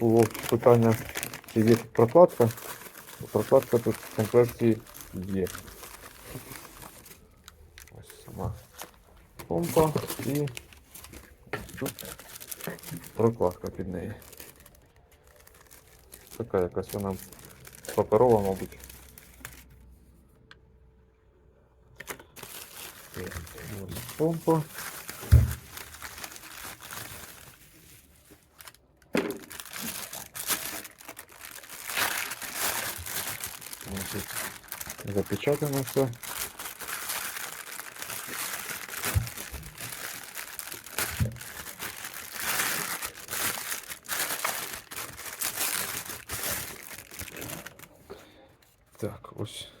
було питання, чи є тут прокладка. Прокладка тут в комплекті є. Ось сама помпа і тут прокладка під неї. Така якась вона паперова, мабуть. Ось Помпа. Значить, запечатано все. Так, ось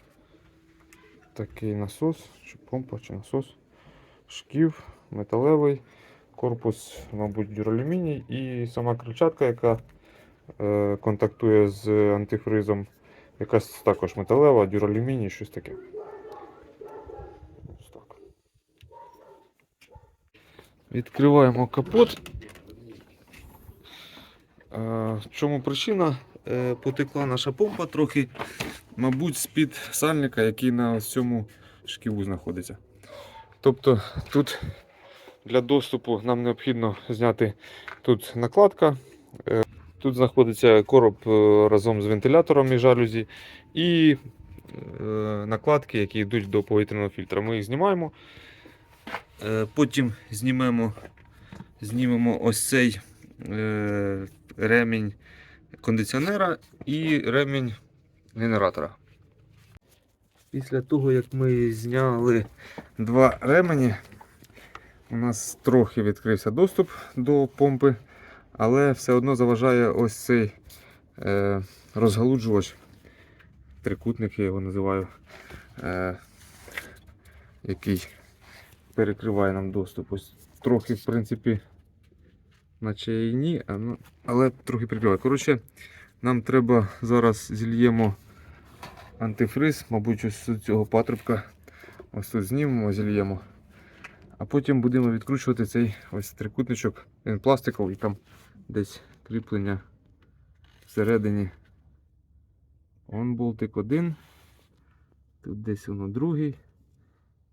такий насос, чи помпа, чи насос. Шків металевий, корпус, мабуть, дюралюміній і сама крильчатка, яка е, контактує з антифризом, якась також металева, дюралюміній, щось таке. Ось так. Відкриваємо капот. Е, В чому причина? Е, Потекла наша помпа трохи, мабуть, з-під сальника, який на цьому шківу знаходиться. Тобто тут для доступу нам необхідно зняти тут накладка. Тут знаходиться короб е, разом з вентилятором і жалюзі і е, накладки, які йдуть до повітряного фільтра. Ми їх знімаємо. Е, Потім знімемо, знімемо ось цей ремінь кондиціонера і ремінь генератора. Після того, як ми зняли два ремені, у нас трохи відкрився доступ до помпи, але все одно заважає ось цей е, розгалуджувач, трикутник я його називаю, е, який перекриває нам доступ. Ось трохи, в принципі, наче і ні, ну, але трохи прикриває. Коротше, нам треба зараз зільємо антифриз, мабуть, ось з цього патрубка. Ось тут знімемо, зільємо. А потім будемо відкручувати цей ось трикутничок. Він пластиковий, там десь кріплення всередині. Он болтик один. Тут десь воно другий.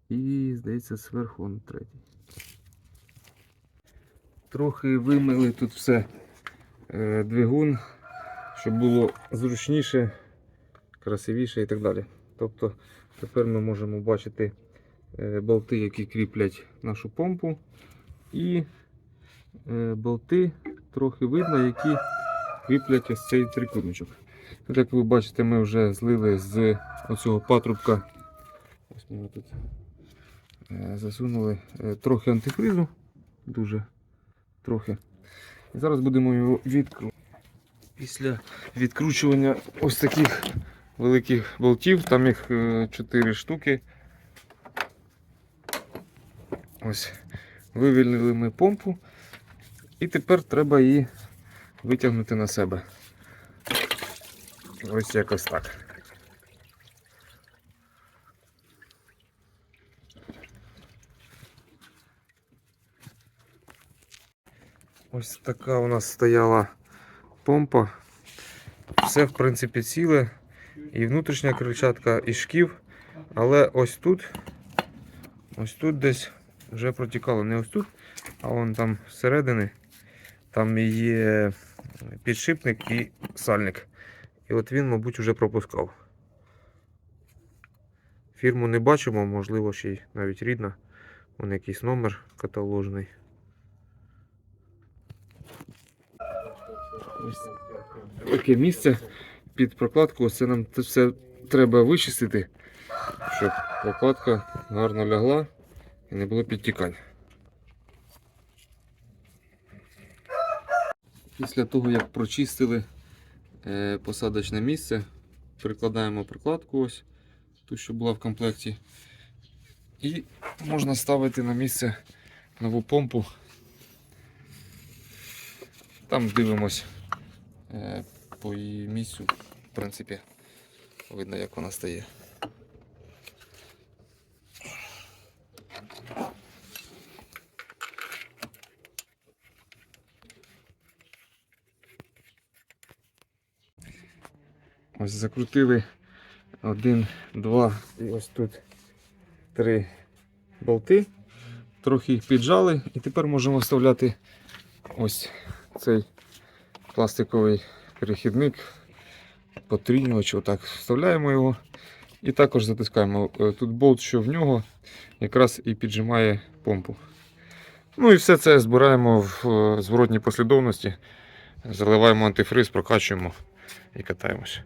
І, здається, зверху он третій. Трохи вимили тут все е, двигун, щоб було зручніше, красивіше і так далі. Тобто тепер ми можемо бачити болти, які кріплять нашу помпу, і е, болти трохи видно, які кріплять ось цей трикутничок. Як ви бачите, ми вже злили з оцього патрубка. Ось ми тут е, засунули е, трохи антифризу, дуже трохи. І зараз будемо його відкручувати. Після відкручування ось таких великих болтів, там їх 4 штуки. Ось вивільнили ми помпу. І тепер треба її витягнути на себе. Ось якось так. Ось така у нас стояла помпа. Все, в принципі, ціле. І внутрішня крильчатка, і шків. Але ось тут, ось тут десь вже протікало. Не ось тут, а вон там всередини. Там є підшипник і сальник. І от він, мабуть, вже пропускав. Фірму не бачимо, можливо, ще й навіть рідна. Вон якийсь номер каталожний. Ось таке місце під прокладку. Ось Це нам все треба вичистити, щоб прокладка гарно лягла і не було підтікань. Після того, як прочистили е, посадочне місце, прикладаємо прикладку ось, ту, що була в комплекті. І можна ставити на місце нову помпу. Там дивимось е, по її місцю, в принципі, видно, як вона стає. Ось закрутили один, два і ось тут три болти. Трохи їх піджали, і тепер можемо вставляти ось цей пластиковий перехідник, потрібнювач, отак вставляємо його і також затискаємо. Е, Тут болт, що в нього, якраз і піджимає помпу. Ну і все це збираємо в е, зворотній послідовності, заливаємо антифриз, прокачуємо і катаємося.